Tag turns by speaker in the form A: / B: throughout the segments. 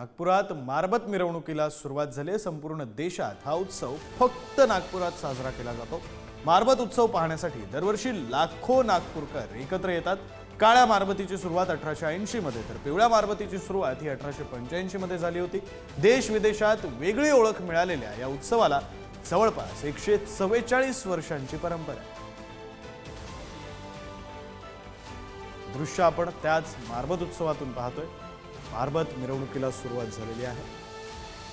A: नागपुरात मारबत मिरवणुकीला सुरुवात झाली आहे. संपूर्ण देशात हा उत्सव फक्त नागपुरात साजरा केला जातो. मारबत उत्सव पाहण्यासाठी दरवर्षी लाखो नागपूरकर एकत्र येतात. काळ्या मारबतीची सुरुवात अठराशे ऐंशीमध्ये तर पिवळ्या मारबतीची सुरुवात ही अठराशे पंच्याऐंशीमध्ये झाली होती. देश विदेशात वेगळी ओळख मिळालेल्या या उत्सवाला जवळपास एकशे चव्वेचाळीस वर्षांची परंपरा आहे. दृश्य आपण त्याच मारबत उत्सवातून पाहतोय. मारबत मिरवणुकीला सुरुवात झालेली आहे.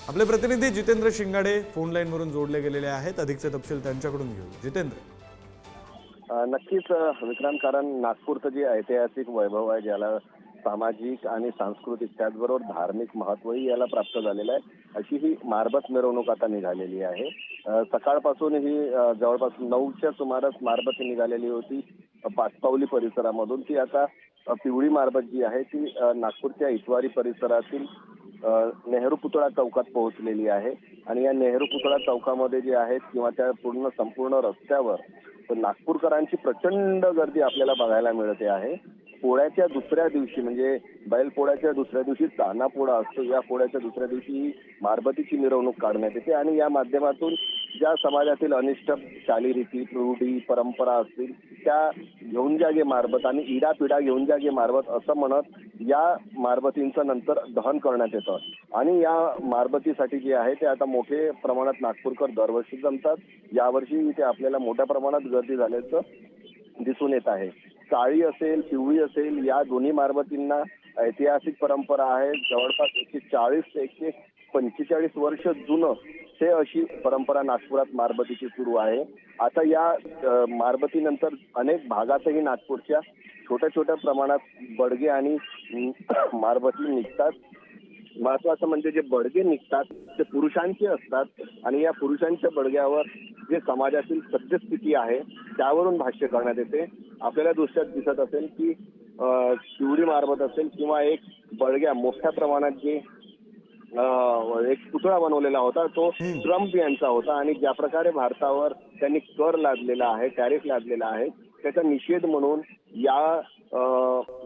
A: आपले प्रतिनिधी जितेंद्र शिंगाडे फोन लाईनवरून जोडले गेलेले आहेत. अधिकचे तपशील त्यांच्याकडून घेऊ. जितेंद्र.
B: नक्कीच विक्रांत कारण नागपूरचं जे ऐतिहासिक वैभव आहे ज्याला सामाजिक आणि सांस्कृतिक त्याचबरोबर धार्मिक महत्वही याला प्राप्त झालेलं आहे. अशी ही मारबत मिरवणूक आता निघालेली आहे. सकाळपासून ही जवळपास नऊच्या सुमारास मारबत निघालेली होती. पाचपावली परिसरामधून ती आता पिवळी मारबत जी आहे ती नागपूरच्या इतवारी परिसरातील नेहरू पुतळा चौकात पोहोचलेली आहे. आणि या नेहरू पुतळा चौकामध्ये जे आहेत किंवा त्या पूर्ण संपूर्ण रस्त्यावर नागपूरकरांची प्रचंड गर्दी आपल्याला बघायला मिळते आहे. पोळ्याच्या दुसऱ्या दिवशी म्हणजे बैल पोळ्याच्या दुसऱ्या दिवशी ताना पोळा असतो या पोळ्याच्या दुसऱ्या दिवशी मारबतीची मिरवणूक काढण्यात येते. आणि या माध्यमातून ज्या समाजातील अनिष्ट चालीरीती रूढी परंपरा असतील त्या घेऊन जा गे मारबत आणि इडा पिडा घेऊन जा गे मारबत असं म्हणत या मारबतींचं नंतर दहन करण्यात येतं. आणि या मारबतीसाठी जे आहे ते आता मोठे प्रमाणात नागपूरकर दरवर्षी जमतात. यावर्षी इथे आपल्याला मोठ्या प्रमाणात गर्दी झाल्याचं दिसून येत आहे. काळी असेल पिवळी असेल या दोन्ही मारबतींना ऐतिहासिक परंपरा आहे. जवळपास एकशे चाळीस ते एकशे पंचेचाळीस वर्ष जुनं ते अशी परंपरा नागपुरात मारबतीची सुरू आहे. आता या मारबतीनंतर अनेक भागातही नागपूरच्या छोट्या छोट्या प्रमाणात बडगे आणि मारबती निघतात. महत्वाचं म्हणजे जे बडगे निघतात ते पुरुषांचे असतात आणि या पुरुषांच्या बडग्यावर जे समाजातील सद्यस्थिती आहे त्यावरून भाष्य करण्यात येते. आपल्याला दृश्यात दिसत असेल की शिवडी मारबत असेल किंवा एक बडग्या मोठ्या प्रमाणात जे एक पुतळा बनवलेला होता. तो ट्रम्प यांचा होता आणि ज्या प्रकारे भारतावर त्यांनी कर लादलेला आहे टॅरिफ लादलेला आहे त्याचा निषेध म्हणून या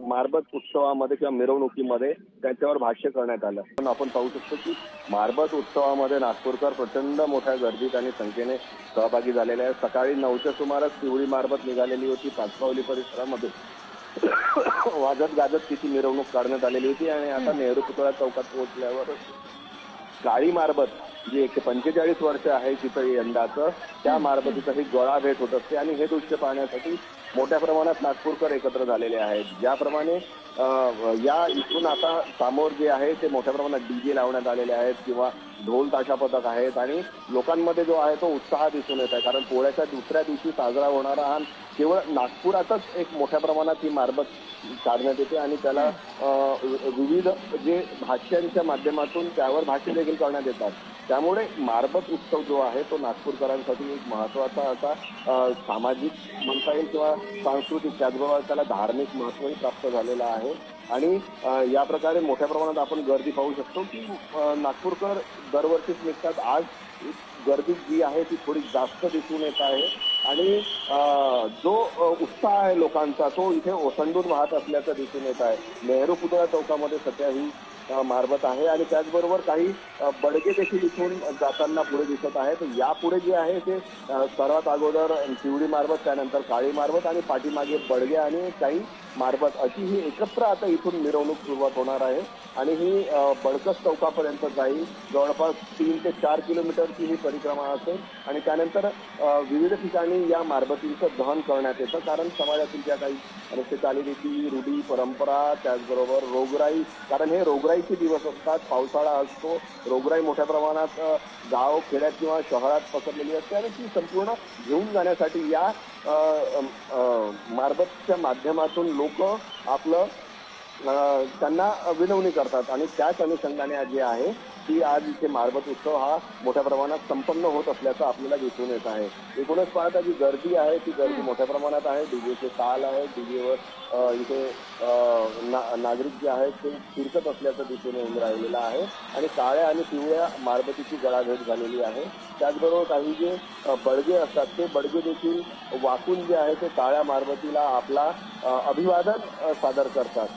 B: मारबत उत्सवामध्ये किंवा मिरवणुकीमध्ये त्याच्यावर भाष्य करण्यात आलं. पण आपण पाहू शकतो की मारबत उत्सवामध्ये नागपूरकर प्रचंड मोठ्या गर्दीत आणि संख्येने सहभागी झालेले आहेत. सकाळी नऊच्या सुमारास पिवळी मारबत निघालेली होती पाचपावली परिसरामध्ये. वाजत गाजत तिची मिरवणूक काढण्यात आलेली होती आणि आता नेहरू पुतळा चौकात पोहोचल्यावर काळी मारबत जी एकशे पंचेचाळीस वर्ष आहे तिचं यंदाचं त्या मारबतीचं ही गळा भेट होत असते आणि हे दृश्य पाहण्यासाठी मोठ्या प्रमाणात नागपूरकर एकत्र झालेले आहेत. ज्याप्रमाणे या इथून आता समोर जे आहे ते मोठ्या प्रमाणात डीजे लावण्यात आलेले आहेत किंवा ढोल ताशा पथक आहेत आणि लोकांमध्ये जो आहे तो उत्साह दिसून येत आहे. कारण पोळ्याच्या दुसऱ्या दिवशी साजरा होणारा हा केवळ नागपुरातच एक मोठ्या प्रमाणात ही मारबत काढण्यात येते आणि त्याला विविध जे भाष्यांच्या माध्यमातून त्यावर भाष्य देखील करण्यात येतात. त्यामुळे मारबत उत्सव जो आहे तो नागपूरकरांसाठी एक महत्त्वाचा असा सामाजिक म्हणता येईल किंवा सांस्कृतिक त्याचबरोबर त्याला धार्मिक महत्वही प्राप्त झालेलं आहे. आणि या प्रकारे मोठ्या प्रमाणात आपण गर्दी पाहू शकतो की नागपूरकर दरवर्षीच निघतात. आज गर्दी जी आहे ती थोडी जास्त दिसून येत आहे. आणि जो उत्साह आहे लोकांचा तो इथे ओसंडून वाहत असल्याचं दिसून येत आहे. नेहरू पुतळा चौकामध्ये सध्या ही मारबत आहे आणि त्याचबरोबर काही बडगे देखील इथून जाताना पुढे दिसत आहे तर यापुढे जे आहे ते सर्वात अगोदर शिवडी मारबत त्यानंतर काळी मारबत आणि पाठीमागे बडगे आणि काही मारबत अशी ही एकत्र आता इथून मिरवणूक सुरुवात होणार आहे. आणि ही अं, बडकस चौकापर्यंत जाईल. जवळपास तीन ते चार किलोमीटरची ही परिक्रमा असेल. आणि त्यानंतर विविध ठिकाणी या मारबतींचं दहन करण्यात येतं. कारण समाजातील ज्या काही रस्ते चालीरीती रूढी परंपरा त्याचबरोबर रोगराई कारण हे रोगराईचे दिवस असतात. पावसाळा असतो. रोगराई मोठ्या प्रमाणात गाव खेड्यात किंवा शहरात पसरलेली असते. आणि ती संपूर्ण घेऊन जाण्यासाठी या मारबतच्या माध्यमातून लोक आपलं त्यांना विनवणी करतात. आणि त्याच अनुषंगाने आज जे आहे की आज इथे मारबत उत्सव हा मोठ्या प्रमाणात संपन्न होत असल्याचं आपल्याला दिसून येत आहे. एकूणच पाहता जी गर्दी आहे ती गर्दी मोठ्या प्रमाणात आहे. डीजेचे ताल आहे. डीजेवर इथे ना- नागरिक जे आहेत ते फिरकत असल्याचं दिसून येऊन राहिलेलं आहे. आणि काळ्या आणि पिवळ्या मारबतीची गळाभेट झालेली आहे. त्याचबरोबर काही जे बडगे असतात ते बडगे देखील वाकून जे आहे ते काळ्या मारबतीला आपला अभिवादन सादर करतात.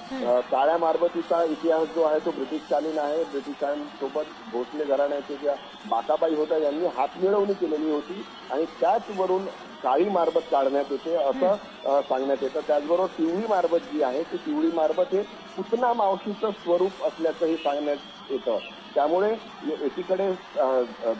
B: काळ्या मारबतीचा इतिहास जो आहे तो ब्रिटिशकालीन आहे. ब्रिटिशांसोबत भोसले घराण्याचे ज्या बाकाबाई होत्या यांनी हातमिळवणी केलेली होती आणि त्याचवरून काळी मारबत काढण्यात येते असं सांगण्यात येतं. त्याचबरोबर पिवळी मारबत जी आहे ती पिवळी मारबत हे पुतना मावशीचं स्वरूप असल्याचंही सांगण्यात येतं. त्यामुळे एकीकडे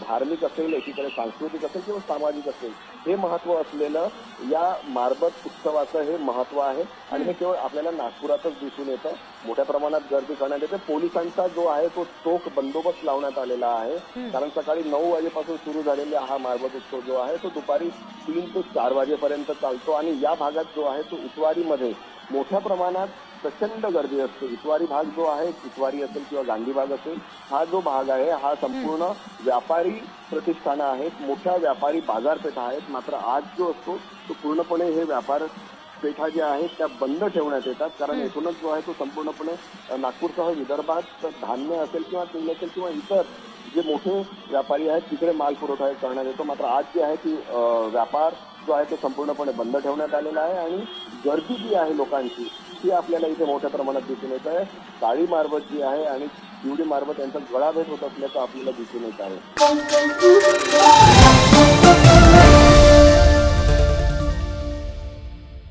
B: धार्मिक असेल एकीकडे सांस्कृतिक असेल किंवा सामाजिक असेल हे महत्त्व असलेलं या मारबत उत्सवाचं हे महत्त्व आहे. आणि हे केवळ आपल्याला नागपुरातच दिसून येतं. मोठ्या प्रमाणात गर्दी करण्यात येते. पोलिसांचा जो आहे तो चोख बंदोबस्त लावण्यात आलेला आहे. कारण सकाळी नऊ वाजेपासून सुरू झालेला हा मारबत उत्सव जो आहे तो दुपारी तीन ते चार वाजेपर्यंत चालतो आणि या भागात जो आहे तो इतवारीमध्ये मोठ्या प्रमाणात प्रचंड गर्दी असते. इतवारी भाग जो आहे इतवारी असेल किंवा गांधी भाग असेल हा जो भाग आहे हा संपूर्ण व्यापारी प्रतिष्ठानं आहेत मोठ्या व्यापारी बाजारपेठा आहेत. मात्र आज जो असतो तो पूर्णपणे हे व्यापार पेठा ज्या आहेत त्या बंद ठेवण्यात येतात. कारण एकूणच जो आहे तो संपूर्णपणे नागपूरसह विदर्भात धान्य असेल किंवा तेल असेल किंवा इतर जे मोठे व्यापारी आहेत तिकडे माल पुरवठा करण्यात येतो. मात्र आज जी आहे ती व्यापार जो आहे तो संपूर्णपणे बंद ठेवण्यात आलेला आहे आणि गर्दी जी आहे लोकांची ती आपल्याला इथे मोठ्या प्रमाणात दिसून येत आहे. काळी मारबत जी आहे आणि पिवळी मारबत यांचा गळाभेट होत असल्याचं आपल्याला दिसून येत आहे.